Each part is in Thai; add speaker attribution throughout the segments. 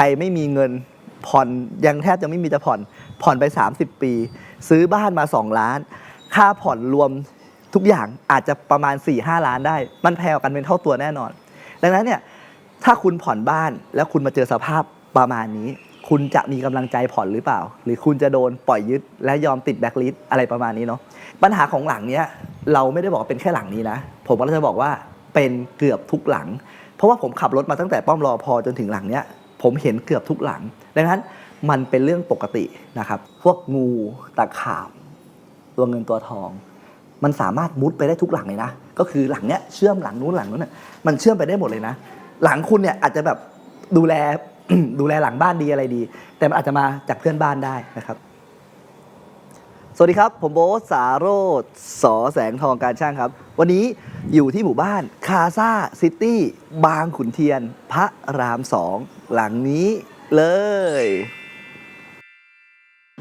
Speaker 1: รไม่มีเงินผ่อนยังแทบจะไม่มีจะผ่อน ผ่อนไป 30 ปี ซื้อบ้านมา 2 ล้าน ค่าผ่อนรวมทุกอย่างอาจจะประมาณ 4-5 ล้านได้ มันแพงกันเป็นเท่าตัวแน่นอน ดังนั้นเนี่ยถ้าคุณผ่อนบ้านแล้วคุณมาเจอสภาพประมาณนี้ คุณจะมีกำลังใจผ่อนหรือเปล่า หรือคุณจะโดนปล่อยยึดและยอมติดแบ็คลิสอะไรประมาณนี้เนาะปัญหาของหลังเนี้ยเราไม่ได้บอกเป็นแค่หลังนี้นะ ผมก็จะบอกว่าเป็นเกือบทุกหลัง เพราะว่าผมขับรถมาตั้งแต่ป้อมรอพอจนถึงหลังเนี้ย ผมเห็นเกือบทุกหลัง ดังนั้นมันเป็นเรื่องปกตินะครับ พวกงูตะขาบ ตัวเงินตัวทอง มันสามารถมุดไปได้ทุกหลังเลยนะ ก็คือหลังเนี้ยเชื่อมหลังนู้นหลังนู้นน่ะมันเชื่อมไปได้หมดเลยนะ หลังคุณเนี่ยอาจจะแบบดูแลดูแลหลังบ้านดีอะไรดี แต่มันอาจจะมาจากเพื่อนบ้านได้นะครับ สวัสดีครับ ผมโบ๊ทสาโรธสอแสงทองการช่างครับ วันนี้อยู่ที่หมู่บ้านคาซาซิตี้บางขุนเทียน พระรามสอง หลังนี้เลย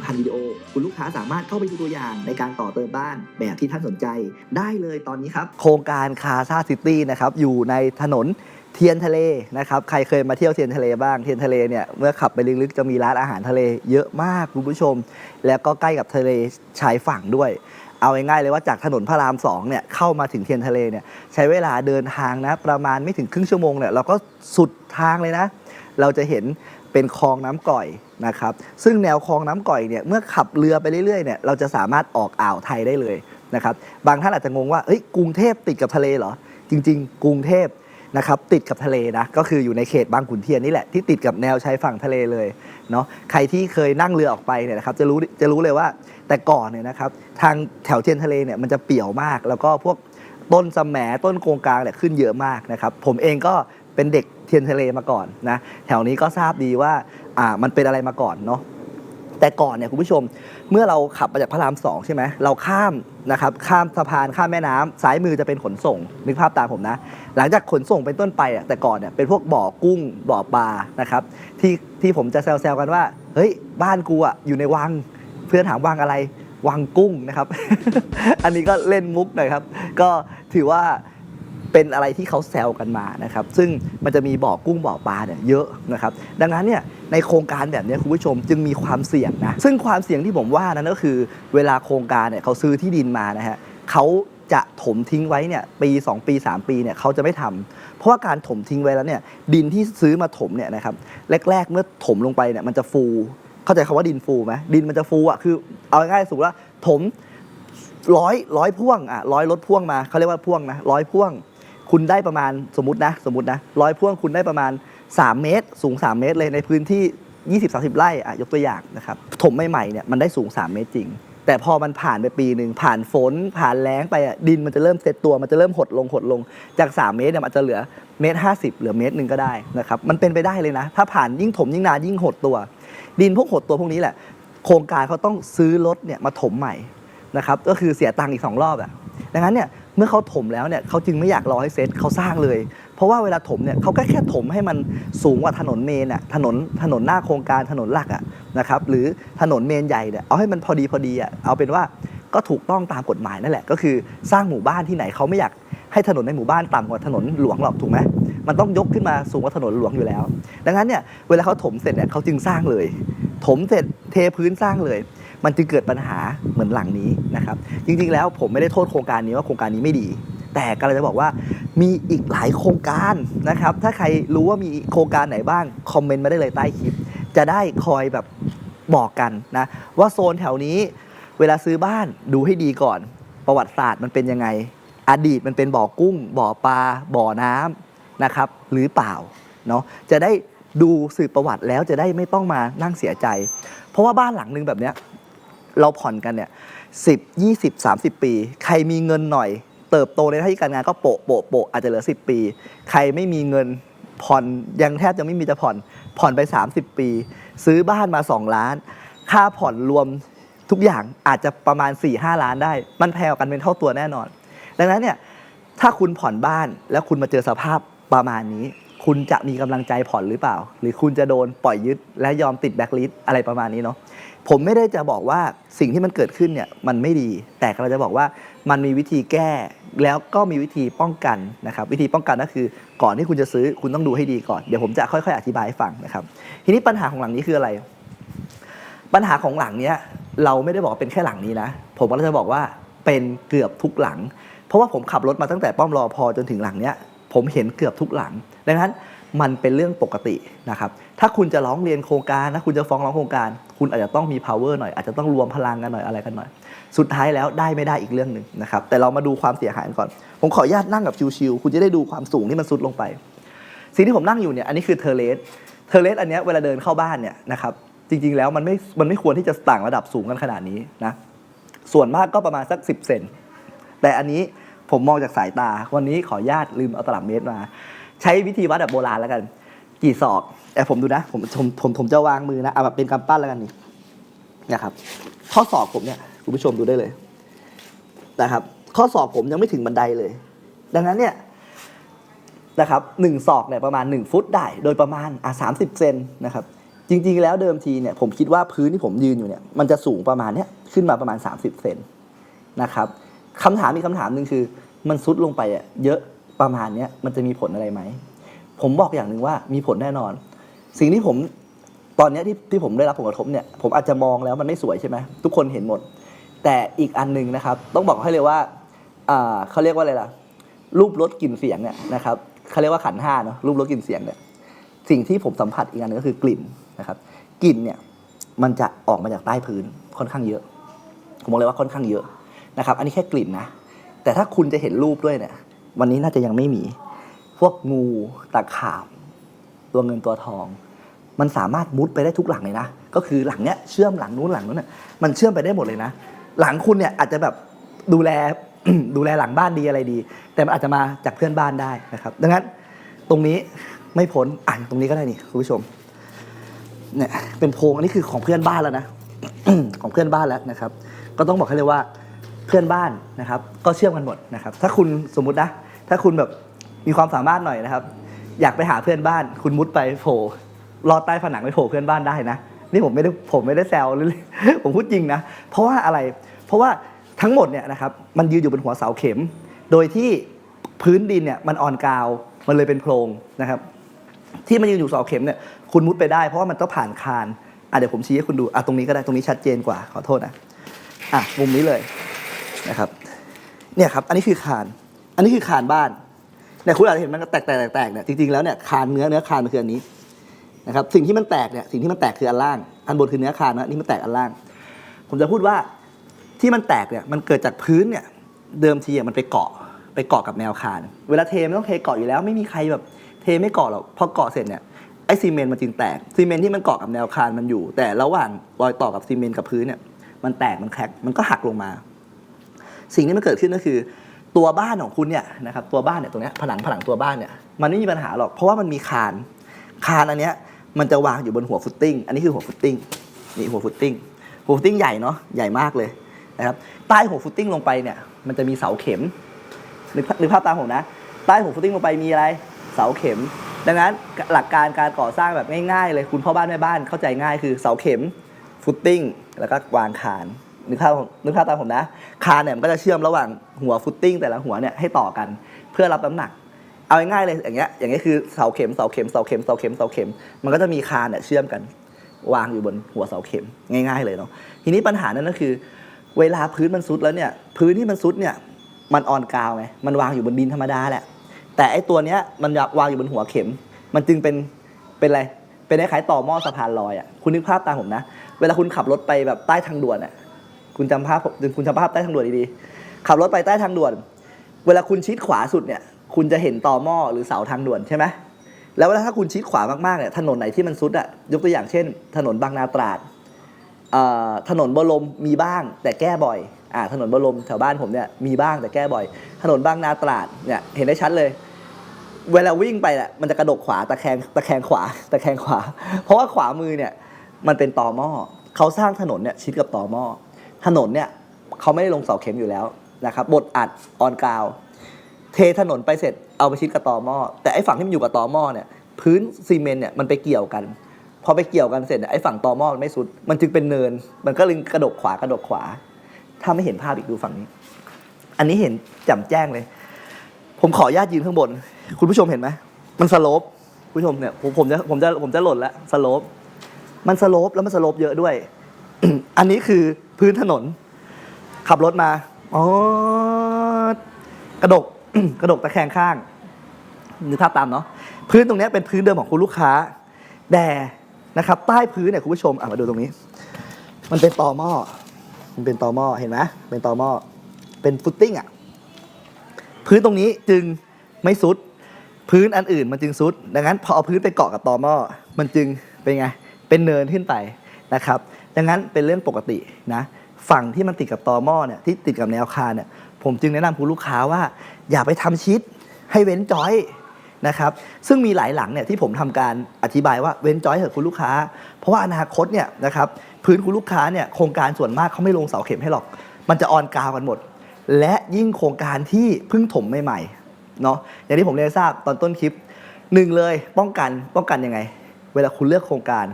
Speaker 1: 1,000วิดีโอ คุณลูกค้าสามารถเข้าไปดูตัวอย่างในการต่อเติมบ้านแบบที่ท่านสนใจ ได้เลยตอนนี้ครับ โครงการคาซาซิตี้นะครับอยู่ในถนนเทียนทะเลนะครับใครเคยมาเที่ยวเทียนทะเลบ้างเทียนทะเลเนี่ยเมื่อขับไปลึกๆจะมีร้านอาหารทะเลเยอะมากคุณผู้ชม แล้วก็ใกล้กับทะเลชายฝั่งด้วย เอาง่ายๆเลยว่าจากถนนพระรามสองเนี่ยเข้ามาถึงเทียนทะเลเนี่ยใช้เวลาเดินทางนะประมาณไม่ถึงครึ่งชั่วโมงเนี่ยเราก็สุดทางเลยนะ เราจะเห็น เป็นคลองน้ำก่อยนะครับ ซึ่งแนวคลองน้ำก่อยเนี่ยเมื่อขับเรือไปเรื่อยๆเนี่ยเราจะสามารถออกอ่าวไทยได้เลยนะครับ บางท่านอาจจะงงว่าเฮ้ยกรุงเทพติดกับทะเลเหรอ จริง ๆ กรุงเทพนะครับติดกับทะเลนะก็คืออยู่ในเขตบางขุนเทียนนี่แหละที่ติดกับแนวชายฝั่งทะเลเลยเนาะใครที่เคยนั่งเรือออกไปเนี่ยนะครับจะรู้จะรู้เลยว่าแต่ก่อนเนี่ยนะครับทางแถวเทียนทะเลเนี่ยมันจะเปี่ยวมาก แล้วก็พวกต้นสมแหมต้นโกงกลางเนี่ยขึ้นเยอะมากนะครับผมเองก็เป็นเด็ก เทียนทะเลมาก่อนนะแถวนี้ก็ทราบดีว่าอ่ามันเป็นอะไรมาก่อนเนาะแต่ก่อนเนี่ยคุณผู้ชมเมื่อเราขับมาจากพระรามสองใช่ไหมเราข้ามนะครับข้ามสะพานข้ามแม่น้ำซ้ายมือจะเป็นขนส่งนึกภาพตามผมนะ หลังจากขนส่งเป็นต้นไปอะแต่ก่อนเนี่ยเป็นพวกบ่อกุ้งบ่อปลานะครับที่ที่ผมจะแซวๆกันว่า เฮ้ยบ้านกูอะอยู่ในวังเพื่อนถามวังอะไรวังกุ้งนะครับ อันนี้ก็เล่นมุกหน่อยครับ ก็ถือว่า เป็นอะไรที่เขาแซวกันมานะครับ ซึ่งมันจะมีบ่อกุ้งบ่อปลาเนี่ยเยอะนะครับ ดังนั้นเนี่ยในโครงการแบบนี้คุณผู้ชมจึงมีความเสี่ยงนะ ซึ่งความเสี่ยงที่ผมว่านั้นก็คือ เวลาโครงการเนี่ยเขาซื้อที่ดินมานะฮะเขาจะถมทิ้งไว้เนี่ยปี 2 ปี 3 ปีเนี่ยเขาจะไม่ทำเพราะว่าการถมทิ้งไว้แล้วเนี่ยดินที่ซื้อมาถมเนี่ยนะครับแรก ๆ เมื่อถมลงไปเนี่ยมันจะฟูเข้าใจคำว่าดินฟูไหมดินมันจะฟูอะคือ เอาง่ายๆสมมติว่าถมร้อยร้อยพ่วงอะร้อยรถพ่วงมาเขาเรียกว่าพ่วงนะร้อยพ่วง คุณได้ประมาณสมมตินะสมมตินะร้อยพ่วงคุณได้ประมาณ 3 เมตร สูง 3 เมตรเลยในพื้นที่ 20-30 ไร่อะยกตัวอย่างนะครับถมใหม่ๆเนี่ยมันได้สูง 3 เมตรจริง แต่พอมันผ่านไปปีหนึ่งผ่านฝนผ่านแล้งไปอะดินมันจะเริ่มเซตตัวมันจะเริ่มหดลงหดลงจาก 3 เมตรเนี่ยมันจะเหลือเมตรห้าสิบเหลือเมตรหนึ่งก็ได้นะครับมันเป็นไปได้เลยนะ ถ้าผ่านยิ่งถมยิ่งนานยิ่งหดตัว ดินพวกหดตัวพวกนี้แหละ โครงการเขาต้องซื้อรถเนี่ยมาถมใหม่นะครับก็คือเสียตังค์อีกสองรอบอะดังนั้นเนี่ย เมื่อเขาถมแล้วเนี่ยเขาจึงไม่อยากรอให้เซตเขาสร้างเลย เพราะว่าเวลาถมเนี่ยเขาก็แค่ถมให้มันสูงกว่าถนนเมนอะถนนถนนหน้าโครงการถนนหลักอะนะครับหรือถนนเมนใหญ่เนี่ยเอาให้มันพอดีพอดีอะเอาเป็นว่าก็ถูกต้องตามกฎหมายนั่นแหละ ก็คือสร้างหมู่บ้านที่ไหนเขาไม่อยากให้ถนนในหมู่บ้านต่ำกว่าถนนหลวงหรอกถูกไหมมันต้องยกขึ้นมาสูงกว่าถนนหลวงอยู่แล้ว ดังนั้นเนี่ยเวลาเขาถมเสร็จเนี่ยเขาจึงสร้างเลย ถมเสร็จเทพื้นสร้างเลย มันจึงเกิดปัญหาเหมือนหลังนี้ นะครับจริงๆแล้วผมไม่ได้โทษโครงการนี้ว่าโครงการนี้ไม่ดี แต่ก็เลยจะบอกว่ามีอีกหลายโครงการนะครับถ้าใครรู้ว่ามีโครงการไหนบ้างคอมเมนต์มาได้เลยใต้คลิป จะได้คอยแบบบอกกันนะว่าโซนแถวนี้เวลาซื้อบ้านดูให้ดีก่อน ประวัติศาสตร์มันเป็นยังไง อดีตมันเป็นบ่อกุ้ง บ่อปลาบ่อน้ำนะครับ หรือเปล่าเนาะจะได้ดูสืบประวัติแล้วจะได้ไม่ต้องมานั่งเสียใจ เพราะว่าบ้านหลังนึงแบบเนี้ยเราผ่อนกันเนี่ย สิบยี่สิบสามสิบปี ใครมีเงินหน่อย เติบโตในหน้าที่การงานก็โปะโปะโปะอาจจะเหลือสิบปี ใครไม่มีเงินผ่อนยังแทบจะไม่มีจะผ่อนผ่อนไป 30 ปี ซื้อบ้านมา 2 ล้าน ค่าผ่อนรวมทุกอย่างอาจจะประมาณ 4-5ล้านได้ มันแพงกว่ากันเป็นเท่าตัวแน่นอน ดังนั้นเนี่ยถ้าคุณผ่อนบ้านแล้วคุณมาเจอสภาพประมาณนี้ คุณจะมีกำลังใจผ่อนหรือเปล่า หรือคุณจะโดนปล่อยยึดและยอมติดแบ็คลิสอะไรประมาณนี้เนาะ ผมไม่ได้จะบอกว่าสิ่งที่มันเกิดขึ้นเนี่ยมันไม่ดี แต่เราจะบอกว่ามันมีวิธีแก้ แล้วก็มีวิธีป้องกันนะครับ วิธีป้องกันก็คือก่อนที่คุณจะซื้อคุณต้องดูให้ดีก่อนเดี๋ยวผมจะค่อยๆ อธิบายให้ฟังนะครับ ทีนี้ปัญหาของหลังนี้คืออะไร ปัญหาของหลังเนี้ยเราไม่ได้บอกเป็นแค่หลังนี้นะ ผมก็จะบอกว่าเป็นเกือบทุกหลัง เพราะว่าผมขับรถมาตั้งแต่ป้อมรอพอจนถึงหลังเนี้ยผมเห็นเกือบทุกหลัง ดังนั้นมันเป็นเรื่องปกตินะครับ ถ้าคุณจะร้องเรียนโครงการถ้าคุณจะฟ้องร้องโครงการ คุณอาจจะต้องมี power หน่อยอาจจะต้องรวมพลังกันหน่อยอะไรกันหน่อย สุดท้ายแล้วได้ไม่ได้อีกเรื่องหนึ่งนะครับแต่เรามาดูความเสียหายก่อน ผมขออนุญาตนั่งกับชิวๆคุณจะได้ดูความสูงที่มันซุดลงไป สิ่งที่ผมนั่งอยู่เนี่ยอันนี้คือเทเลสเทเลสอันเนี้ยเวลาเดินเข้าบ้านเนี่ยนะครับจริงๆแล้วมันไม่มันไม่ควรที่จะต่างระดับสูงกันขนาดนี้นะส่วนมากก็ประมาณสัก 10 เซนแต่อันนี้ผมมองจากสายตา วันนี้ขออนุญาตลืมเอาตลับเมตรมา ใช้วิธีวัดแบบโบราณแล้วกัน กี่ศอก แต่ผมดูนะผมผมผมผมจะวางมือนะเอาแบบเป็นกำปั้นแล้วกันนี่นะครับ ข้อศอกผมเนี่ยคุณผู้ชมดูได้เลยนะครับ ข้อศอกผมยังไม่ถึงบันไดเลย ดังนั้นเนี่ยนะครับหนึ่งศอกเนี่ยประมาณ 1 ฟุตได้ โดยประมาณอะสามสิบเซนนะครับจริงๆ แล้วเดิมทีเนี่ยผมคิดว่าพื้นที่ผมยืนอยู่เนี่ยมันจะสูงประมาณเนี้ยขึ้นมาประมาณ 30 เซนนะครับคำถามอีกคำถามหนึ่งคือ มันซุดลงไปอะเยอะประมาณเนี้ยมันจะมีผลอะไรไหม ผมบอกอย่างหนึ่งว่ามีผลแน่นอน สิ่งที่ผมตอนนี้ที่ที่ผมได้รับผลกระทบเนี่ยผมอาจจะมองแล้วมันไม่สวยใช่ไหมทุกคนเห็นหมด แต่อีกอันหนึ่งนะครับ ต้องบอกให้เลยว่าเขาเรียกว่าอะไรล่ะ รูปรสกลิ่นเสียงเนี่ยนะครับเขาเรียกว่าขันห้าเนาะรูปรสกลิ่นเสียงเนี่ยสิ่งที่ผมสัมผัสอีกอันหนึงก็คือกลิ่นนะครับกลิ่นเนี่ยมันจะออกมาจากใต้พื้นค่อนข้างเยอะ ผมบอกเลยว่าค่อนข้างเยอะนะครับ อันนี้แค่กลิ่นนะ แต่ถ้าคุณจะเห็นรูปด้วยเนี่ย วันนี้น่าจะยังไม่มี พวกงูตะขาบ ตัวเงินตัวทอง มันสามารถมุดไปได้ทุกหลังเลยนะ ก็คือหลังเนี้ยเชื่อมหลังนู้นหลังนู้นน่ะมันเชื่อมไปได้หมดเลยนะ หลังคุณเนี่ยอาจจะแบบดูแลดูแลหลังบ้านดีอะไรดี แต่มันอาจจะมาจากเพื่อนบ้านได้นะครับ ดังนั้นตรงนี้ไม่พ้นอ่านตรงนี้ก็ได้นี่คุณผู้ชมเนี่ยเป็นโพงอันนี้คือของเพื่อนบ้านแล้วนะของเพื่อนบ้านแล้วนะครับ ก็ต้องบอกให้เลยว่าเพื่อนบ้านนะครับ ก็เชื่อมกันหมดนะครับ ถ้าคุณสมมุตินะ ถ้าคุณแบบมีความสามารถหน่อยนะครับ อยากไปหาเพื่อนบ้าน คุณมุดไปโผล่ลอดใต้ผนังไปโผล่เพื่อนบ้านได้นะ นี่ผมไม่ได้ผมไม่ได้แซวเลยผมพูดจริงนะ เพราะว่าอะไร เพราะว่าทั้งหมดเนี่ยนะครับมันยืนอยู่บนหัวเสาเข็ม โดยที่พื้นดินเนี่ยมันอ่อนกาวมันเลยเป็นโพรงนะครับ ที่มันยืนอยู่เสาเข็มเนี่ยคุณมุดไปได้เพราะว่ามันต้องผ่านคานอะเดี๋ยวผมชี้ให้คุณดูอะตรงนี้ก็ได้ตรงนี้ชัดเจนกว่าขอโทษนะอะมุมนี้เลยนะครับ เนี่ยครับ อันนี้คือคาน อันนี้คือคานบ้าน เนี่ยคุณอาจจะเห็นมันก็แตกแตกแตกแตกเนี่ยจริงๆแล้วเนี่ยคานเนื้อเนื้อคานมันคืออันนี้นะครับสิ่งที่มันแตกเนี่ยสิ่งที่มันแตกคืออันล่างอันบนคือเนื้อคานนะนี่มันแตกอันล่าง ผมจะพูดว่าที่มันแตกเนี่ยมันเกิดจากพื้นเนี่ยเดิมทีอะมันไปเกาะไปเกาะกับแนวคาน เวลาเทมันต้องเทเกาะอยู่แล้วไม่มีใครแบบเทไม่เกาะหรอกพอเกาะเสร็จเนี่ยไอซีเมนต์มันจึงแตกซีเมนต์ที่มันเกาะกับแนวคานมันอยู่ แต่ระหว่างรอยต่อกับซีเมนต์กับพื้นเนี่ยมันแตกมันแครกมันก็หักลงมา สิ่งที่มันเกิดขึ้นก็คือ ตัวบ้านของคุณเนี่ยนะครับตัวบ้านเนี่ยตรงนี้ผนังผนังตัวบ้านเนี่ยมันไม่มีปัญหาหรอกเพราะว่ามันมีคานคานอันเนี้ยมันจะวางอยู่บนหัวฟุตติ้งอันนี้คือหัวฟุตติ้งนี่หัวฟุตติ้งหัวฟุตติ้งใหญ่เนาะใหญ่มากเลยนะครับใต้หัวฟุตติ้งลงไปเนี่ยมันจะมีเสาเข็มนึกภาพนึกภาพตามผมนะ ใต้หัวฟุตติ้งลงไปมีอะไรเสาเข็ม ดังนั้นหลักการการก่อสร้างแบบง่ายๆเลยคุณพ่อบ้านแม่บ้านเข้าใจง่ายคือเสาเข็มฟุตติ้งแล้วก็วางคาน นึกภาพนึกภาพตามผมนะ คานเนี่ยมันก็จะเชื่อมระหว่างหัวฟุตติ้งแต่ละหัวเนี่ยให้ต่อกันเพื่อรับน้ำหนัก เอาง่ายๆเลยอย่างเงี้ยอย่างเงี้ยคือเสาเข็มเสาเข็มเสาเข็มเสาเข็มเสาเข็ม มันก็จะมีคานเนี่ยเชื่อมกันวางอยู่บนหัวเสาเข็มง่าย ๆ เลยเนาะทีนี้ปัญหานั้นก็คือ เวลาพื้นมันซุดแล้วเนี่ยพื้นที่มันซุดเนี่ยมันออนกาวไงมันวางอยู่บนดินธรรมดาแหละ แต่ไอ้ตัวเนี้ยมันวางอยู่บนหัวเข็ม มันจึงเป็นเป็นอะไรเป็นคล้ายๆต่อหม้อสะพานลอยอะคุณนึกภาพตามผมนะ เวลาคุณขับรถไปแบบใต้ทางด่วนอะ คุณจำภาพคุณจำภาพใต้ทางด่วนดีๆขับรถไปใต้ทางด่วน เวลาคุณชิดขวาสุดเนี่ย คุณจะเห็นต่อหม้อหรือเสาทางด่วนใช่ไหมแล้วเวลาถ้าคุณชิดขวามากๆเนี่ยถนนไหนที่มันซุดอะยกตัวอย่างเช่น ถนนบางนาตราดอ่อถนนบรมมีบ้างแต่แก้บ่อยอ่าถนนบรมแถวบ้านผมเนี่ยมีบ้างแต่แก้บ่อย ถนนบางนาตราดเนี่ยเห็นได้ชัดเลย เวลาวิ่งไปอะมันจะกระดกขวาตะแคงตะแคงขวาตะแคงขวา เพราะว่าขวามือเนี่ยมันเป็นต่อหม้อเขาสร้างถนนเนี่ยชิดกับต่อหม้อ ถนนเนี่ยเขาไม่ได้ลงเสาเข็มอยู่แล้วนะครับบดอัดออนกราว เทถนนไปเสร็จเอาไปชิดกับตอหม้อแต่ไอ้ฝั่งที่มันอยู่กับตอหม้อเนี่ยพื้นซีเมนต์เนี่ยมันไปเกี่ยวกันพอไปเกี่ยวกันเสร็จเนี่ยไอ้ฝั่งตอหม้อมันไม่สุด มันจึงเป็นเนิน มันก็เลยกระดกขวากระดกขวา ถ้าไม่เห็นภาพอีกดูฝั่งนี้ อันนี้เห็นจ่มแจ้งเลย ผมขอญาตยืนข้างบน คุณผู้ชมเห็นไหมมันสโลปคุณผู้ชมเนี่ยผมผมจะผมจะผมจะหล่นแล้วสโลปมันสโลปแล้วมันสโลปเยอะด้วย อันนี้คือพื้นถนน ขับรถมาอ๋อกระดกกระดกตะแคงข้างนึกภาพตามเนาะพื้นตรงนี้เป็นพื้นเดิมของคุณลูกค้า แต่นะครับ ใต้พื้นเนี่ยคุณผู้ชมอะมาดูตรงนี้ มันเป็นตอหม้อมันเป็นตอหม้อเห็นไหมเป็นตอหม้อเป็นฟุตติ้งอะพื้นตรงนี้จึงไม่ซุด พื้นอันอื่นมันจึงซุด ดังนั้นพอเอาพื้นไปเกาะกับตอหม้อมันจึงเป็นไงเป็นเนินขึ้นไปนะครับ ดังนั้นเป็นเรื่องปกตินะฝั่งที่มันติดกับตอหม้อเนี่ยที่ติดกับแนวคาเนี่ยผมจึงแนะนำคุณลูกค้าว่าอย่าไปทำชิดให้เว้นจอยนะครับซึ่งมีหลายหลังเนี่ยที่ผมทำการอธิบายว่าเว้นจอยเถอะคุณลูกค้า เพราะว่าอนาคตเนี่ยนะครับพื้นคุณลูกค้าเนี่ยโครงการส่วนมากเขาไม่ลงเสาเข็มให้หรอก มันจะออนกราวกันหมด และยิ่งโครงการที่เพิ่งถมใหม่ๆเนาะอย่างที่ผมเรียนทราบตอนต้นคลิปหนึ่งเลยป้องกันป้องกันยังไง เวลาคุณเลือกโครงการ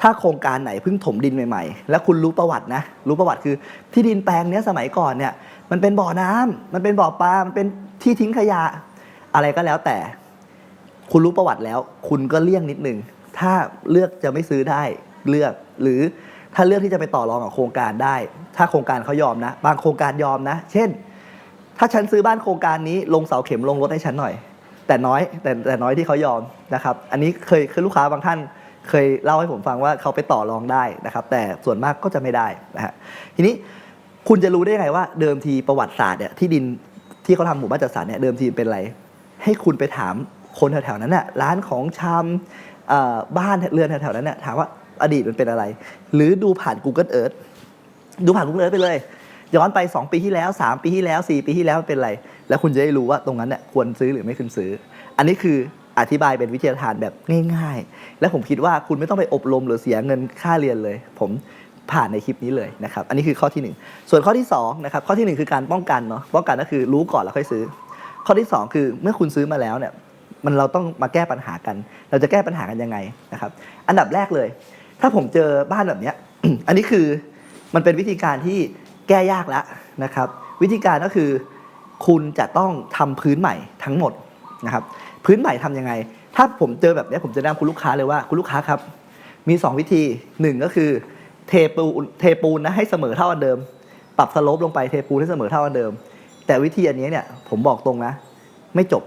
Speaker 1: ถ้าโครงการไหนเพิ่งถมดินใหม่ๆ แล้วคุณรู้ประวัตินะ รู้ประวัติคือที่ดินแปลงเนี้ยสมัยก่อนเนี่ย มันเป็นบ่อน้ำมันเป็นบ่อปลา มันเป็นที่ทิ้งขยะ อะไรก็แล้วแต่ คุณรู้ประวัติแล้ว คุณก็เลี่ยงนิดนึง ถ้าเลือกจะไม่ซื้อได้เลือก หรือถ้าเลือกที่จะไปต่อรองกับโครงการได้ ถ้าโครงการเขายอมนะ บางโครงการยอมนะ เช่น ถ้าฉันซื้อบ้านโครงการนี้ ลงเสาเข็มลงรถให้ฉันหน่อย แต่น้อยแต่แต่น้อยที่เขายอมนะครับ อันนี้เคยคือลูกค้าบางท่าน เคยเล่าให้ผมฟังว่าเขาไปต่อรองได้นะครับ แต่ส่วนมากก็จะไม่ได้นะฮะทีนี้คุณจะรู้ได้ไงว่าเดิมทีประวัติศาสตร์เนี่ยที่ดินที่เขาทำหมู่บ้านจัดสรรเนี่ยเดิมทีเป็นอะไร ให้คุณไปถามคนแถวๆนั้นน่ะร้านของชำบ้านเรือนแถวๆนั้นน่ะถามว่าอดีตมันเป็นอะไร หรือดูผ่าน Google Earth ดูผ่าน Google Earth ไปเลย ย้อนไป 2 ปีที่แล้ว 3 ปีที่แล้ว 4 ปีที่แล้วมันเป็นอะไร แล้วคุณจะได้รู้ว่าตรงนั้นเนี่ยควรซื้อหรือไม่ควรซื้อ อันนี้คือ อธิบายเป็นวิทยาทานแบบง่าย ๆ และผมคิดว่าคุณไม่ต้องไปอบรมหรือเสียเงินค่าเรียนเลย ผมผ่านในคลิปนี้เลยนะครับ อันนี้คือข้อที่หนึ่งส่วนข้อที่สองนะครับ ข้อที่หนึ่งคือการป้องกันเนาะ ป้องกันก็คือรู้ก่อนแล้วค่อยซื้อ ข้อที่สองคือเมื่อคุณซื้อมาแล้วเนี่ย มันเราต้องมาแก้ปัญหากัน เราจะแก้ปัญหากันยังไงนะครับ อันดับแรกเลย ถ้าผมเจอบ้านแบบเนี้ย อันนี้คือมันเป็นวิธีการที่แก้ยากแล้วนะครับ วิธีการก็คือ คุณจะต้องทำพื้นใหม่ทั้งหมดนะครับ พื้นใหม่ทำยังไง ถ้าผมเจอแบบนี้ผมจะแนะนำคุณลูกค้าเลยว่าคุณลูกค้าครับ มี 2 วิธีหนึ่งก็คือเทปูนเทปูนนะให้เสมอเท่ากันเดิม ปรับสโลปลงไปเทปูนให้เสมอเท่ากันเดิม แต่วิธีอันนี้เนี่ยผมบอกตรงนะ ไม่จบ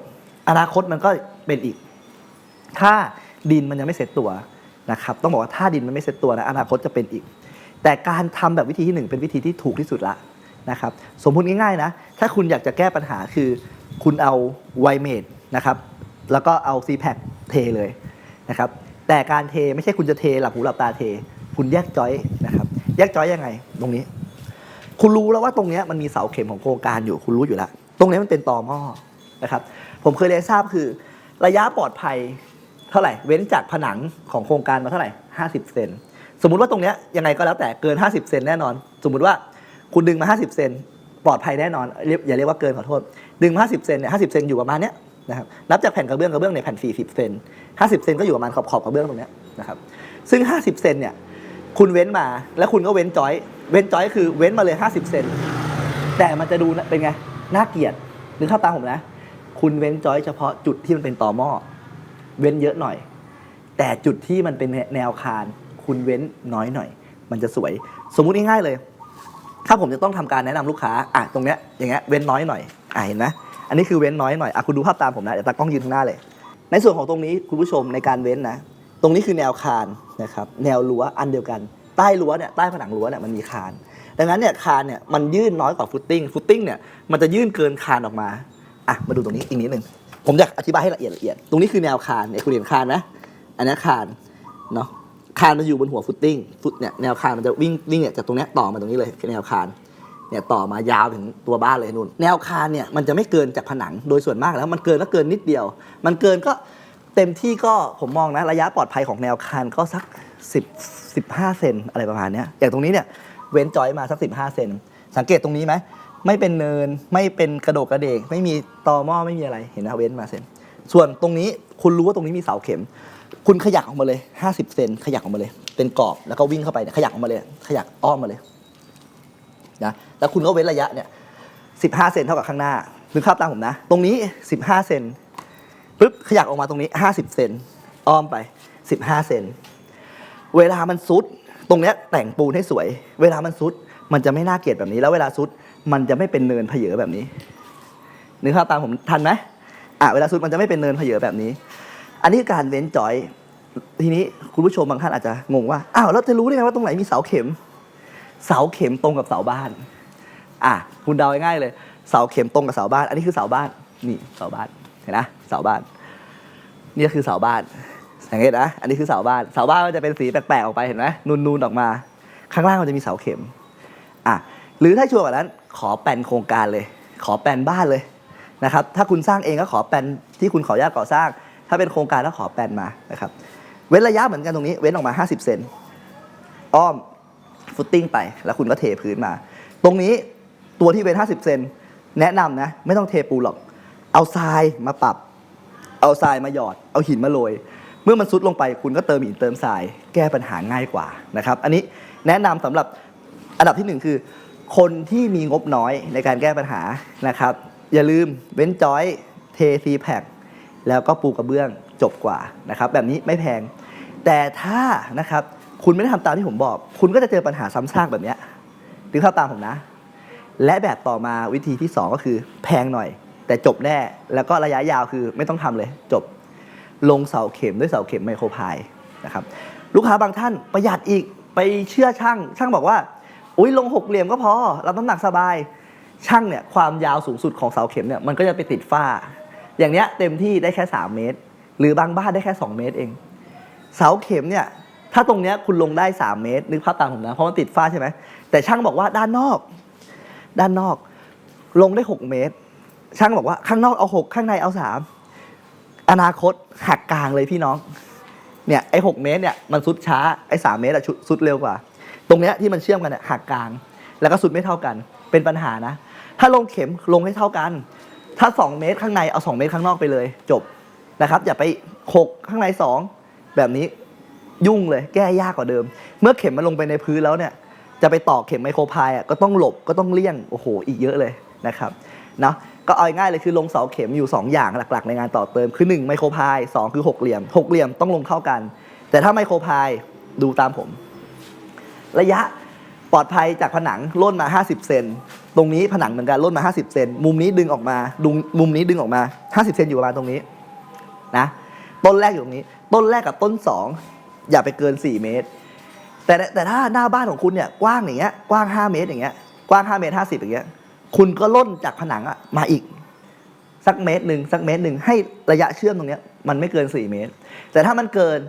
Speaker 1: อนาคตมันก็เป็นอีก ถ้าดินมันยังไม่เสร็จตัวนะครับต้องบอกว่าถ้าดินมันไม่เสร็จตัวนะอนาคตจะเป็นอีก แต่การทำแบบวิธีที่หนึ่งเป็นวิธีที่ถูกที่สุดละนะครับสมมุติง่ายๆนะ ถ้าคุณอยากจะแก้ปัญหาคือ คุณเอาไวเมดนะครับ แล้วก็เอาซีแพคเทเลยนะครับ แต่การเทไม่ใช่คุณจะเทหลับหูหลับตาเท คุณแยกจอยนะครับ แยกจอยยังไง ตรงนี้ คุณรู้แล้วว่าตรงนี้มันมีเสาเข็มของโครงการอยู่ คุณรู้อยู่แล้ว ตรงนี้มันเป็นตอหม้อนะครับ ผมเคยเรียนทราบคือ ระยะปลอดภัยเท่าไหร่ เว้นจากผนังของโครงการมาเท่าไหร่ 50 เซน สมมุติว่าตรงนี้ยังไงก็แล้วแต่เกิน 50 เซนแน่นอน สมมุติว่าคุณดึงมา 50 เซนปลอดภัยแน่นอนอย่าเรียกว่าเกินขอโทษ ดึงมา 50 เซนเนี่ย 50 เซนอยู่ประมาณเนี้ย นะครับนับจากแผ่นกระเบื้องกระเบื้องในยแผ่น 40 เซน 50 เซนก็อยู่ประมาณขอบขอบกระเบื้องตรงเนี้ยนะครับ ซึ่ง 50 เซนเนี่ยคุณเว้นมาแล้วคุณก็เว้นจอย เว้นจอยคือเว้นมาเลย 50 เซน แต่มันจะดูนะเป็นไง น่าเกลียดหรือเข้าตาผมนะ คุณเว้นจอยเฉพาะจุดที่มันเป็นต่อหม้อ เว้นเยอะหน่อย แต่จุดที่มันเป็นแนวคาน คุณเว้นน้อยหน่อย มันจะสวย สมมุติง่ายๆเลย ถ้าผมจะต้องทำการแนะนำลูกค้า อะ ตรงเนี้ย อย่างเงี้ย เว้นน้อยหน่อย อะ เห็นไหม อันนี้คือเว้นน้อยหน่อยอะคุณดูภาพตามผมนะเดี๋ยวตากล้องยืนข้างหน้าเลย ในส่วนของตรงนี้คุณผู้ชมในการเว้นนะ ตรงนี้คือแนวคานนะครับแนวรั้วอันเดียวกัน ใต้รั้วเนี่ยใต้ผนังรั้วเนี่ยมันมีคาน ดังนั้นเนี่ยคานเนี่ยมันยื่นน้อยกว่าฟุตติ้งฟุตติ้งเนี่ยมันจะยื่นเกินคานออกมาอะมาดูตรงนี้อีกนิดหนึ่งผมอยากอธิบายให้ละเอียดละเอียด ตรงนี้คือแนวคานเนี่ยคุณเห็นคานนะอันนี้คานเนาะคานมันอยู่บนหัวฟุตติ้งฟุตเนี่ยแนวคานมันจะวิ่งวิ่งเนี่ยจากตรงนี้ต่อมาตรงนี้เลยแนวคาน เนี่ยต่อมายาวถึงตัวบ้านเลยนู่น แนวคานเนี่ยมันจะไม่เกินจากผนังโดยส่วนมากแล้ว มันเกินก็เกินนิดเดียว มันเกินก็เต็มที่ก็ผมมองนะระยะปลอดภัยของแนวคานก็สัก 10 15 เซนอะไรประมาณเนี้ยอย่างตรงนี้เนี่ยเว้นจอยมาสัก 15 เซนสังเกตตรงนี้ไหมไม่เป็นเนินไม่เป็นกระโดดกระเดก ไม่มีตอหม้อไม่มีอะไรเห็นนะเว้นมาเซนส่วนตรงนี้คุณรู้ว่าตรงนี้มีเสาเข็ม คุณขยักออกมาเลย 50 เซนขยักออกมาเลย เป็นกรอบแล้วก็วิ่งเข้าไปเนี่ยขยักออกมาเลย ขยักอ้อมมาเลย นะแล้วคุณก็เว้นระยะเนี่ย15 เซนเท่ากับข้างหน้านึกภาพตามผมนะ ตรงนี้ 15 เซนปุ๊บขยักออกมาตรงนี้ 50 เซนอ้อมไป 15 เซนเวลามันซุด ตรงเนี้ยแต่งปูนให้สวย เวลามันซุด มันจะไม่น่าเกลียดแบบนี้ แล้วเวลาซุด มันจะไม่เป็นเนินเพเยอแบบนี้นึกภาพตามผมทันไหมอะเวลาซุดมันจะไม่เป็นเนินเพเยอแบบนี้ อันนี้การเว้นจอย ทีนี้คุณผู้ชมบางท่านอาจจะงงว่า อ้าวแล้วจะรู้ได้ไงว่าตรงไหนมีเสาเข็ม เสาเข็มตรงกับเสาบ้านอะคุณเดาง่ายเลย เสาเข็มตรงกับเสาบ้าน อันนี้คือเสาบ้านนี่เสาบ้านเห็นนะเสาบ้านนี่คือเสาบ้านสังเกตนะอันนี้คือเสาบ้านเสาบ้านมันจะเป็นสีแปลกๆออกไปเห็นไหมนูนๆออกมา ข้างล่างมันจะมีเสาเข็มอะหรือถ้าชัวร์กว่านั้นขอแปลนโครงการเลย ขอแปลนบ้านเลยนะครับถ้าคุณสร้างเองก็ขอแปลนที่คุณขออนุญาตก่อสร้าง ถ้าเป็นโครงการก็ขอแปลนมานะครับเว้นระยะเหมือนกันตรงนี้เว้นออกมา 50 เซนอ้อม ฟุตติ้งไป แล้วคุณก็เทพื้นมา ตรงนี้ตัวที่เว้น50 เซนแนะนำนะ ไม่ต้องเทปูหรอก เอาทรายมาปรับ เอาทรายมาหยอด เอาหินมาโรย เมื่อมันซุดลงไปคุณก็เติมหินเติมทราย แก้ปัญหาง่ายกว่านะครับ อันนี้แนะนำสำหรับอันดับที่หนึ่งคือ คนที่มีงบน้อยในการแก้ปัญหานะครับ อย่าลืมเว้นจอยเทซีแพคแล้วก็ปูกระเบื้องจบกว่านะครับ แบบนี้ไม่แพง แต่ถ้านะครับ คุณไม่ได้ทำตามที่ผมบอก คุณก็จะเจอปัญหาซ้ำซากแบบนี้ยดูภาตามผมนะ และแบบต่อมาวิธีที่ 2 ก็คือ แพงหน่อย แต่จบแน่ แล้วก็ระยะยาวคือไม่ต้องทำเลย จบ ลงเสาเข็มด้วยเสาเข็มไมโครพายนะครับ ลูกค้าบางท่านประหยัดอีกไปเชื่อช่าง ช่างบอกว่า อุ้ยลงหกเหลี่ยมก็พอรับน้ำหนักสบาย ช่างเนี่ยความยาวสูงสุดของเสาเข็มเนี่ยมันก็จะไปติดฝ้า อย่างเนี้ยเต็มที่ได้แค่ 3 เมตร หรือบางบ้านได้แค่ 2 เมตรเอง เสาเข็มเนี่ย ถ้าตรงเนี้ยคุณลงได้ 3 เมตร นึกภาพตามผมนะ เพราะมันติดฝ้าใช่ไหม แต่ช่างบอกว่าด้านนอก ด้านนอก ลงได้ 6 เมตร ช่างบอกว่าข้างนอกเอา 6 ข้างในเอา 3 อนาคตหักกลางเลยพี่น้อง เนี่ยไอ้หเมตรเนี่ยมันสุดช้า ไอ้สเมตรอะชุดสุดเร็วกว่า ตรงเนี้ยที่มันเชื่อมกันเนี่ยหักกลาง แล้วก็สุดไม่เท่ากัน เป็นปัญหานะ ถ้าลงเข็มลงให้เท่ากัน ถ้า 2 เมตรข้างในเอา 2 เมตรข้างนอกไปเลย จบนะครับ อย่าไปหกข้างใน 2 แบบนี้ ยุ่งเลยแก้ยากกว่าเดิม เมื่อเข็มมันลงไปในพื้นแล้วเนี่ยจะไปต่อเข็มไมโครพายอะก็ต้องหลบก็ต้องเลี่ยงโอ้โหอีกเยอะเลยนะครับเนาะก็เอาง่ายเลยคือลงเสาเข็มอยู่ 2 อย่างหลักๆ ในงานต่อเติมคือ 1 ไมโครพาย 2 คือหกเหลี่ยมหกเหลี่ยมต้องลงเท่ากัน แต่ถ้าไมโครพายดูตามผม ระยะปลอดภัยจากผนังล่นมา 50 เซนตรงนี้ผนังเหมือนกันล่นมา 50 เซนมุมนี้ดึงออกมาดุงมุมนี้ดึงออกมา 50 เซนอยู่ประมาณตรงนี้นะต้นแรกอยู่ตรงนี้ ต้นแรกกับต้น 2 อย่าไปเกิน 4 เมตร แต่แต่ถ้าหน้าบ้านของคุณเนี่ยกว้างอย่างเงี้ยกว้าง 5 เมตรอย่างเงี้ยกว้าง 5 เมตร 50 อย่างเงี้ยคุณก็ล่นจากผนังอะมาอีก สักเมตรหนึ่งสักเมตรหนึ่งให้ระยะเชื่อมตรงเนี้ยมันไม่เกิน 4 เมตร แต่ถ้ามันเกิน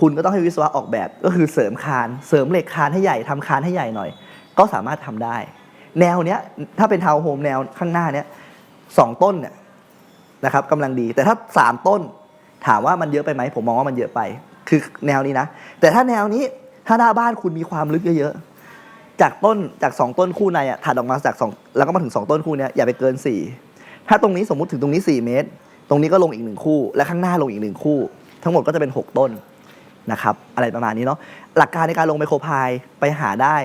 Speaker 1: คุณก็ต้องให้วิศวะออกแบบก็คือเสริมคาน เสริมเหล็กคานให้ใหญ่ทำคานให้ใหญ่หน่อย ก็สามารถทำได้ แนวเนี้ยถ้าเป็นทาวน์โฮมแนวข้างหน้าเนี้ยสองต้นเนี่ยนะครับกำลังดีแต่ถ้าสามต้นถามว่ามันเยอะไปไหมผมมองว่ามันเยอะไป คือแนวนี้นะ แต่ถ้าแนวนี้ถ้าหน้าบ้านคุณมีความลึกเยอะๆ จากต้นจากสองต้นคู่ในอะถัดออกมาจากสองแล้วก็มาถึงสองต้นคู่เนี้ยอย่าไปเกินสี่ถ้าตรงนี้สมมุติถึงตรงนี้ 4 เมตร ตรงนี้ก็ลงอีกหนึ่งคู่ และข้างหน้าลงอีกหนึ่งคู่ ทั้งหมดก็จะเป็น 6 ต้นนะครับอะไรประมาณนี้เนาะหลักการในการลงไมโครพายไปหาได้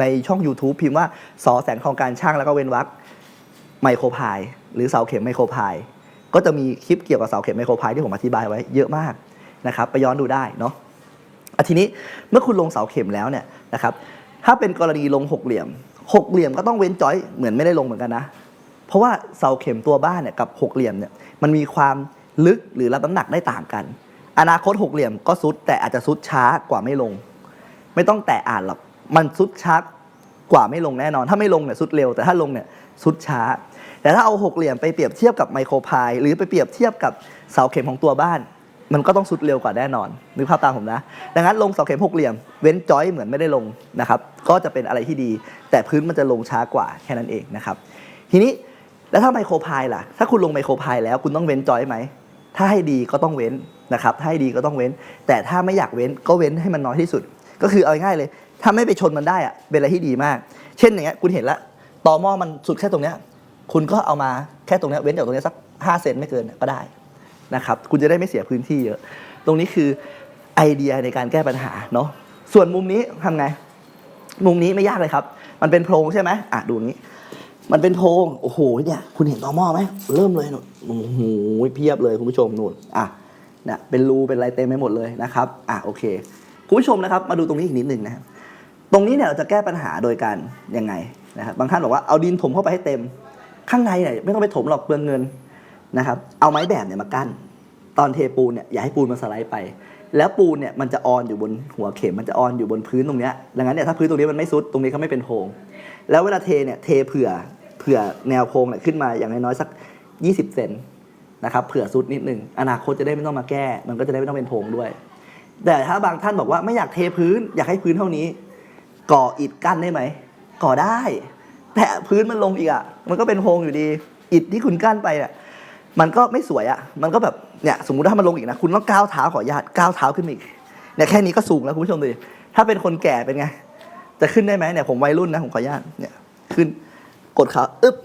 Speaker 1: ในช่อง YouTube พิมพ์ว่าสอแสงทองการช่างแล้วก็เว้นวรรคไมโครพายหรือเสาเข็มไมโครพายก็จะมีคลิปเกี่ยวกับเสาเข็มไมโครพายที่ผมอธิบายไว้เยอะมาก นะครับไปย้อนดูได้เนาะอะทีนี้เมื่อคุณลงเสาเข็มแล้วเนี่ยนะครับถ้าเป็นกรณีลงหกเหลี่ยมหกเหลี่ยมก็ต้องเว้นจอยเหมือนไม่ได้ลงเหมือนกันนะ เพราะว่าเสาเข็มตัวบ้านเนี่ยกับหกเหลี่ยมเนี่ยมันมีความลึกหรือรับน้ำหนักได้ต่างกัน อนาคตหกเหลี่ยมก็ซุดแต่อาจจะซุดช้ากว่าไม่ลง ไม่ต้องแตะอ่านหรอกมันซุดช้ากว่าไม่ลงแน่นอน ถ้าไม่ลงเนี่ยซุดเร็วแต่ถ้าลงเนี่ยซุดช้า แต่ถ้าเอาหกเหลี่ยมไปเปรียบเทียบกับไมโครพายหรือไปเปรียบเทียบกับเสาเข็มของตัวบ้าน มันก็ต้องสุดเร็วกว่าแน่นอนนึกภาพตามผมนะ ดังนั้นลงเสาเข็มหกเหลี่ยม เว้นจอยเหมือนไม่ได้ลงนะครับ ก็จะเป็นอะไรที่ดี แต่พื้นมันจะลงช้ากว่าแค่นั้นเองนะครับ ทีนี้แล้วถ้าไมโครพายล่ะ ถ้าคุณลงไมโครพายแล้วคุณต้องเว้นจอยไหม ถ้าให้ดีก็ต้องเว้นนะครับถ้าให้ดีก็ต้องเว้น แต่ถ้าไม่อยากเว้นก็เว้นให้มันน้อยที่สุด ก็คือเอาง่ายเลย ถ้าไม่ไปชนมันได้อะเป็นอะไรที่ดีมาก เช่นอย่างเงี้ยคุณเห็นละตอหม้อมันสุดแค่ตรงเนี้ยคุณก็เอามาแค่ตรงเนี้ยเว้นจากตรงเนี้ยสัก5เซนไม่เกินก็ได้ นะครับคุณจะได้ไม่เสียพื้นที่เยอะ ตรงนี้คือไอเดียในการแก้ปัญหาเนาะส่วนมุมนี้ทำไง มุมนี้ไม่ยากเลยครับ มันเป็นโพรงใช่ไหมอะดูนี้ มันเป็นโพรงโอ้โหเนี่ยคุณเห็นตอหม้อไหมเริ่มเลยหนูนโอ้โหเพียบเลยคุณผู้ชมนู่นอะเนี่ยเป็นรูเป็นอะไรเต็มไปหมดเลยนะครับอะโอเคคุณผู้ชมนะครับมาดูตรงนี้อีกนิดหนึ่งนะครับตรงนี้เนี่ยเราจะแก้ปัญหาโดยการยังไงนะครับบางท่านบอกว่าเอาดินถมเข้าไปให้เต็ม ข้างในเนี่ยไม่ต้องไปถมหรอกเปลืองเงิน นะครับเอาไม้แบบเนี่ยมากั้น ตอนเทปูนเนี่ยอย่าให้ปูนมันสไลด์ไป แล้วปูนเนี่ยมันจะออนอยู่บนหัวเข็มมันจะออนอยู่บนพื้นตรงเนี้ยดังนั้นเนี่ยถ้าพื้นตรงนี้มันไม่ซุดตรงนี้ก็ไม่เป็นโพรงแล้วเวลาเทเนี่ยเทเผื่อเผื่อแนวโพรงเนี่ยขึ้นมาอย่างน้อยๆสัก 20 เซนนะครับเผื่อซุดนิดนึงอนาคตจะได้ไม่ต้องมาแก้ มันก็จะได้ไม่ต้องเป็นโพรงด้วย แต่ถ้าบางท่านบอกว่าไม่อยากเทพื้น อยากให้พื้นเท่านี้ ก่ออิฐกั้นได้ไหมก่อได้ แต่พื้นมันลงอีกอะมันก็เป็นโพรงอยู่ดี อิฐที่คุณกั้นไปอะ มันก็ไม่สวยอะมันก็แบบเนี่ยสมมุติถ้ามันลงอีกนะคุณต้องก้าวเท้าขออนุญาตก้าวเท้าขึ้นอีกเนี่ยแค่นี้ก็สูงแล้วคุณผู้ชมดูดิถ้าเป็นคนแก่เป็นไง จะขึ้นได้ไหมเนี่ยผมวัยรุ่นนะผมขออนุญาตเนี่ยขึ้นกดขาอึ๊บ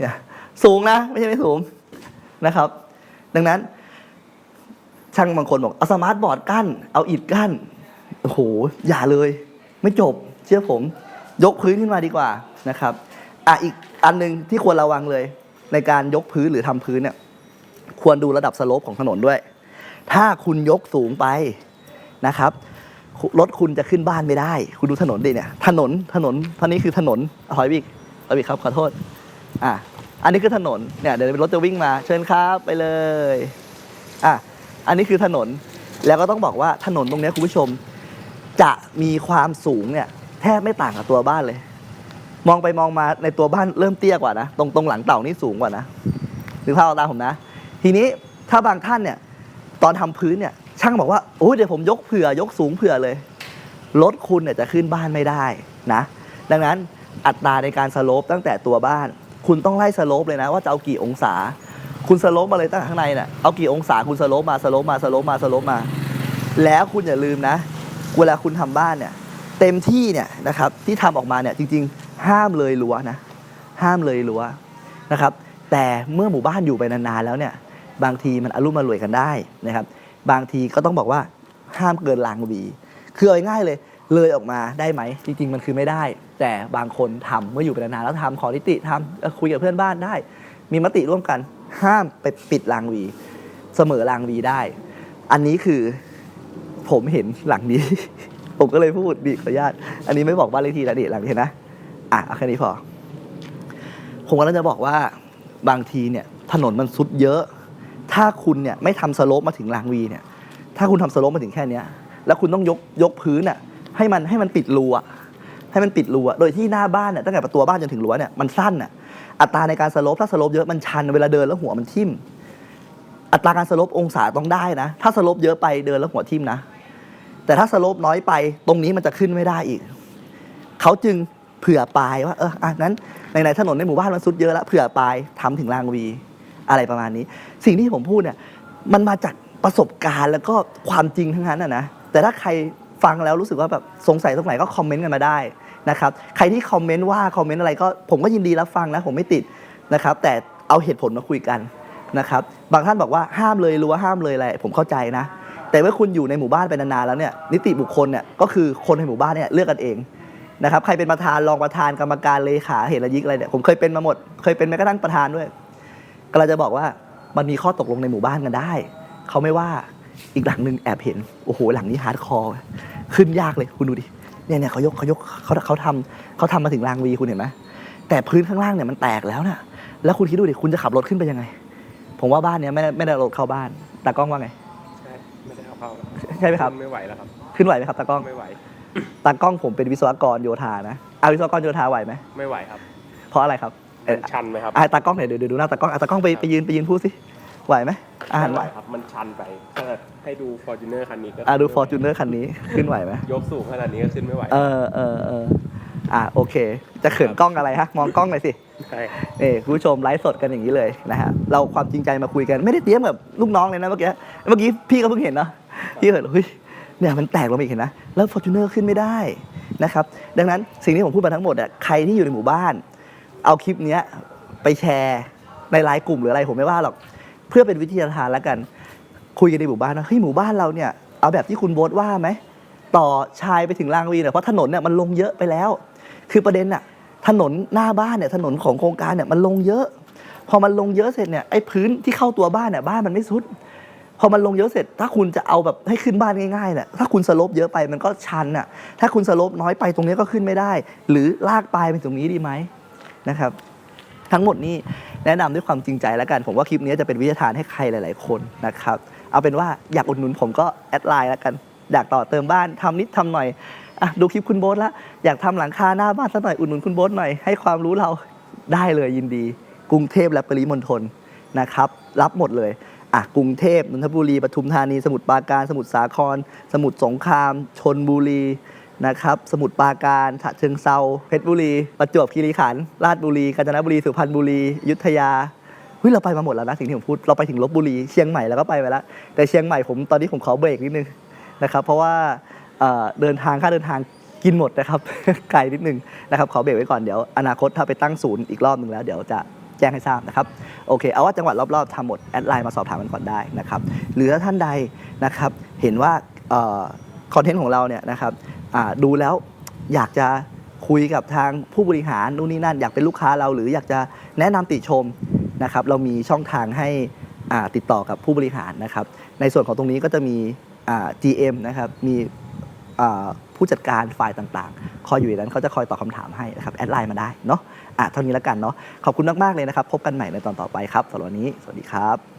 Speaker 1: เนี่ยสูงนะไม่ใช่ไม่สูงนะครับ ดังนั้น ช่างบางคนบอกเอาสมาร์ทบอร์ดกั้น เอาอิฐกั้นโอ้โหอย่าเลย ไม่จบเชื่อผม ยกพื้นขึ้นมาดีกว่านะครับอะอีกอันหนึ่งที่ควรระวังเลย ในการยกพื้นหรือทำพื้นเนี่ย ควรดูระดับสโลปของถนนด้วย ถ้าคุณยกสูงไปนะครับ รถคุณจะขึ้นบ้านไม่ได้ คุณดูถนนดิเนี่ย ถนน ถนนท่านี้คือถนนถอยบิกถอยบิกครับ ขอโทษ อะ อันนี้คือถนน เนี่ย เดี๋ยวรถจะวิ่งมา เชิญครับไปเลย อะ อันนี้คือถนน แล้วก็ต้องบอกว่าถนนตรงนี้คุณผู้ชม จะมีความสูงเนี่ย แทบไม่ต่างกับตัวบ้านเลย มองไปมองมาในตัวบ้านเริ่มเตี้ยกว่านะ ตรงตรงหลังเต่านี่สูงกว่านะนึกภาพเอาตามผมนะ ทีนี้ถ้าบางท่านเนี่ยตอนทำพื้นเนี่ยช่างบอกว่าโอ้ยเดี๋ยวผมยกเผื่อยกสูงเผื่อเลยรถคุณเนี่ยจะขึ้นบ้านไม่ได้นะดังนั้นอัตราในการสโลปตั้งแต่ตัวบ้าน คุณต้องไล่สโลปเลยนะว่าจะเอากี่องศา คุณสโลปมาเลยตั้งแต่ข้างในเนี่ยเอากี่องศาคุณสโลปมาสโลปมาสโลปมาสโลปมา แล้วคุณอย่าลืมนะ เวลาคุณทำบ้านเนี่ยเต็มที่เนี่ยนะครับที่ทำออกมาเนี่ยจริง ๆ ห้ามเลยรั้วนะห้ามเลยรั้วนะครับแต่เมื่อหมู่บ้านอยู่ไปนานๆแล้วเนี่ย บางทีมันอารมณ์มารวยกันได้นะครับ บางทีก็ต้องบอกว่าห้ามเกินลางวีคือเอาง่ายเลย เลยออกมาได้ไหมจริงๆ มันคือไม่ได้ แต่บางคนทำเมื่ออยู่ไปนานแล้วทำขอนิติทำเอ่อคุยกับเพื่อนบ้านได้ มีมติร่วมกัน ห้ามไปปิดรางวี เสมอรางวีได้ อันนี้คือผมเห็นหลังนี้ ผมก็เลยพูดดีขออนุญาตอันนี้ไม่บอกบ้านเลขที่แล้วนี่หลังนี้เห็นนะอะเอาแค่นี้พอผมกำลังจะบอกว่าบางทีเนี่ยถนนมันซุดเยอะ ถ้าคุณเนี่ยไม่ทำสโลปมาถึงรางวีเนี่ย ถ้าคุณทำสโลปมาถึงแค่เนี้ย แล้วคุณต้องยกยกพื้นอะให้มันให้มันปิดรูอะให้มันปิดรูอะโดยที่หน้าบ้านเนี่ยตั้งแต่ประตูบ้านจนถึงรั้วเนี่ยมันสั้นอะอัตราในการสโลปถ้าสโลปเยอะมันชันเวลาเดินแล้วหัวมันทิ่ม อัตราการสโลปองศาต้องได้นะ ถ้าสโลปเยอะไปเดินแล้วหัวทิ่มนะ แต่ถ้าสโลปน้อยไปตรงนี้มันจะขึ้นไม่ได้อีกเขาจึงเผื่อปลายว่าเอออะนั้นในไหนถนนในหมู่บ้านมันซุดเยอะแล้วเผื่อปลายทำถึงรางวี อะไรประมาณนี้ สิ่งที่ผมพูดเนี่ยมันมาจากประสบการณ์แล้วก็ความจริงทั้งนั้นนะนะแต่ถ้าใครฟังแล้วรู้สึกว่าแบบสงสัยตรงไหนก็คอมเมนต์กันมาได้นะครับใครที่คอมเมนต์ว่าคอมเมนต์อะไรก็ผมก็ยินดีรับฟังนะผมไม่ติดนะครับ แต่เอาเหตุผลมาคุยกันนะครับบางท่านบอกว่าห้ามเลยรู้ว่าห้ามเลยอะไรผมเข้าใจนะ แต่เมื่อคุณอยู่ในหมู่บ้านไปนานๆแล้วเนี่ยนิติบุคคลเนี่ยก็คือคนในหมู่บ้านเนี่ยเลือกกันเองนะครับใครเป็นประธานรองประธานกรรมการเลขาเหตุระยิกอะไรเนี่ยผมเคยเป็นมาหมด เคยเป็นแม้กระทั่งประธานด้วย ก็เราจะบอกว่ามันมีข้อตกลงในหมู่บ้านกันได้ เขาไม่ว่าอีกหลังหนึ่งแอบเห็น โอ้โห หลังนี้ฮาร์ดคอร์ขึ้นยากเลยคุณดูดิเนี่ยเนี่ยเขายกเขายกเขาเขาทำเขาทำมาถึงรางวีคุณเห็นไหมแต่พื้นข้างล่างเนี่ยมันแตกแล้วน่ะแล้วคุณคิดดูดิคุณจะขับรถขึ้นไปยังไง ผมว่าบ้านเนี้ยไม่ได้ไม่ได้เอารถเข้าบ้านตากล้องว่าไง
Speaker 2: ใช่ไม่ได้เอาเข้า
Speaker 1: ใช่ไหมครับ
Speaker 2: ไม่ไหวแล้วครับ
Speaker 1: ขึ้นไหวไหมครับตากล้อง
Speaker 2: ไม่ไหว
Speaker 1: ตากล้องผมเป็นวิศวกรโยธานะเอาวิศวกรโยธาไหวไหม
Speaker 2: ไม่ไหวครับ
Speaker 1: เพราะอะไรครับ เอ่อ
Speaker 2: มันชันไหมครับ
Speaker 1: อะตากล้องไหนอยเดี๋ยวเดี๋ยวดูหน้าตากล้องอะตากล้องไปไปยืนไปยืนพูดสิไหวไหมอาหาร
Speaker 2: ไม่
Speaker 1: ไห
Speaker 2: ไห
Speaker 1: ว
Speaker 2: วครับ มันชันไปถ้าเกิดให้ดู Fortuner คันนี้ก็
Speaker 1: อะดูฟอร์จูเนอร์คันนี้ขึ้นไหวไหม
Speaker 2: ยกสูงขนาดนี้ก็ขึ้นไม่ไหว
Speaker 1: เออเออเอออะโอเค จะเขินกล้องอะไรฮะมองกล้องหน่อยสิ
Speaker 2: ใช่ครับ
Speaker 1: นี่คุณผู้ชมไลฟ์สดกันอย่างนี้เลยนะฮะเราความจริงใจมาคุยกันไม่ได้เตรียมกับลูกน้องเลยนะเมื่อกี้เมื่อกี้พี่ก็เพิ่งเห็นเนาะพี่เห็นเฮ้ยเนี่ยมันแตกลงมาอีกเห็นนะแล้วฟอร์จูเนอร์ขึ้นไม่ได้นะครับดังนั้นสิ่งที่ผมพูดมาทั้งหมดอะใครที่อยู่ในหมู่บ้าน เอาคลิปเนี้ยไปแชร์ในไลน์กลุ่มหรืออะไรผมไม่ว่าหรอก เพื่อเป็นวิทยาทานแล้วกัน คุยกันในหมู่บ้านนะเฮ้ยหมู่บ้านเราเนี่ยเอาแบบที่คุณโบ๊ทว่าไหมต่อชายไปถึงรางวีเนี่ยเพราะถนนเนี่ยมันลงเยอะไปแล้ว คือประเด็นน่ะถนนหน้าบ้านเนี่ยถนนของโครงการเนี่ยมันลงเยอะ พอมันลงเยอะเสร็จเนี่ยไอ้พื้นที่เข้าตัวบ้านเนี่ยบ้านมันไม่สุด พอมันลงเยอะเสร็จ ถ้าคุณจะเอาแบบให้ขึ้นบ้านง่ายๆเนี่ยถ้าคุณสลปเยอะไปมันก็ชันน่ะถ้าคุณสลปน้อยไปตรงนี้ก็ขึ้นไม่ได้ หรือลากปลายไปตรงนี้ดีไหม นะครับ ทั้งหมดนี้แนะนำด้วยความจริงใจแล้วกัน ผมว่าคลิปนี้จะเป็นวิทยาทานให้ใครหลาย ๆ คนนะครับ เอาเป็นว่าอยากอุดหนุนผมก็แอดไลน์แล้วกัน อยากต่อเติมบ้านทำนิดทำหน่อยอะดูคลิปคุณโบ๊ทละอยากทำหลังคาหน้าบ้านสักหน่อยอุดหนุนคุณโบ๊ทหน่อยให้ความรู้เราได้เลยยินดี กรุงเทพและปริมณฑลนะครับรับหมดเลยอะกรุงเทพนนทบุรีปทุมธานี สมุทรปราการ สมุทรสาคร สมุทรสงครามชนบุรี นะครับ สมุทรปราการฉะเชิงเซาเพชรบุรี ประจวบคีรีขันธ์ราชบุรี กาญจนบุรี สุพรรณบุรี อยุธยาเฮ้ยเราไปมาหมดแล้วนะสิ่งที่ผมพูด เราไปถึงลบบุรี เชียงใหม่แล้วก็ไปไปแล้ว แต่เชียงใหม่ผมตอนนี้ผมขอเบรกนิดนึงนะครับ เพราะว่าเอ่อเดินทางค่าเดินทางกินหมดนะครับ ไกลนิดนึงนะครับขอเบรกไว้ก่อนเดี๋ยวอนาคตถ้าไปตั้งศูนย์อีกรอบหนึ่งแล้วเดี๋ยวจะแจ้งให้ทราบนะครับโอเค เอาว่าจังหวัดรอบๆทำหมดแอดไลน์มาสอบถามกันก่อนได้นะครับหรือถ้าท่านใดนะครับเห็นว่าคอนเทนต์ของเราเนี่ยนะครับ ดูแล้วอยากจะคุยกับทางผู้บริหารนู่นนี่นั่นอยากเป็นลูกค้าเราหรืออยากจะแนะนำติชมนะครับ เรามีช่องทางให้ติดต่อกับผู้บริหารนะครับ ในส่วนของตรงนี้ก็จะมีอ่า GM นะครับมีผู้จัดการฝ่ายต่างๆ คอยอยู่ในนั้นเขาจะคอยตอบคำถามให้นะครับแอดไลน์มาได้เนาะอะเท่านี้แล้วกันเนาะขอบคุณมากๆเลยนะครับ พบกันใหม่ในตอนต่อไปครับสำหรับวันนี้ สวัสดีครับ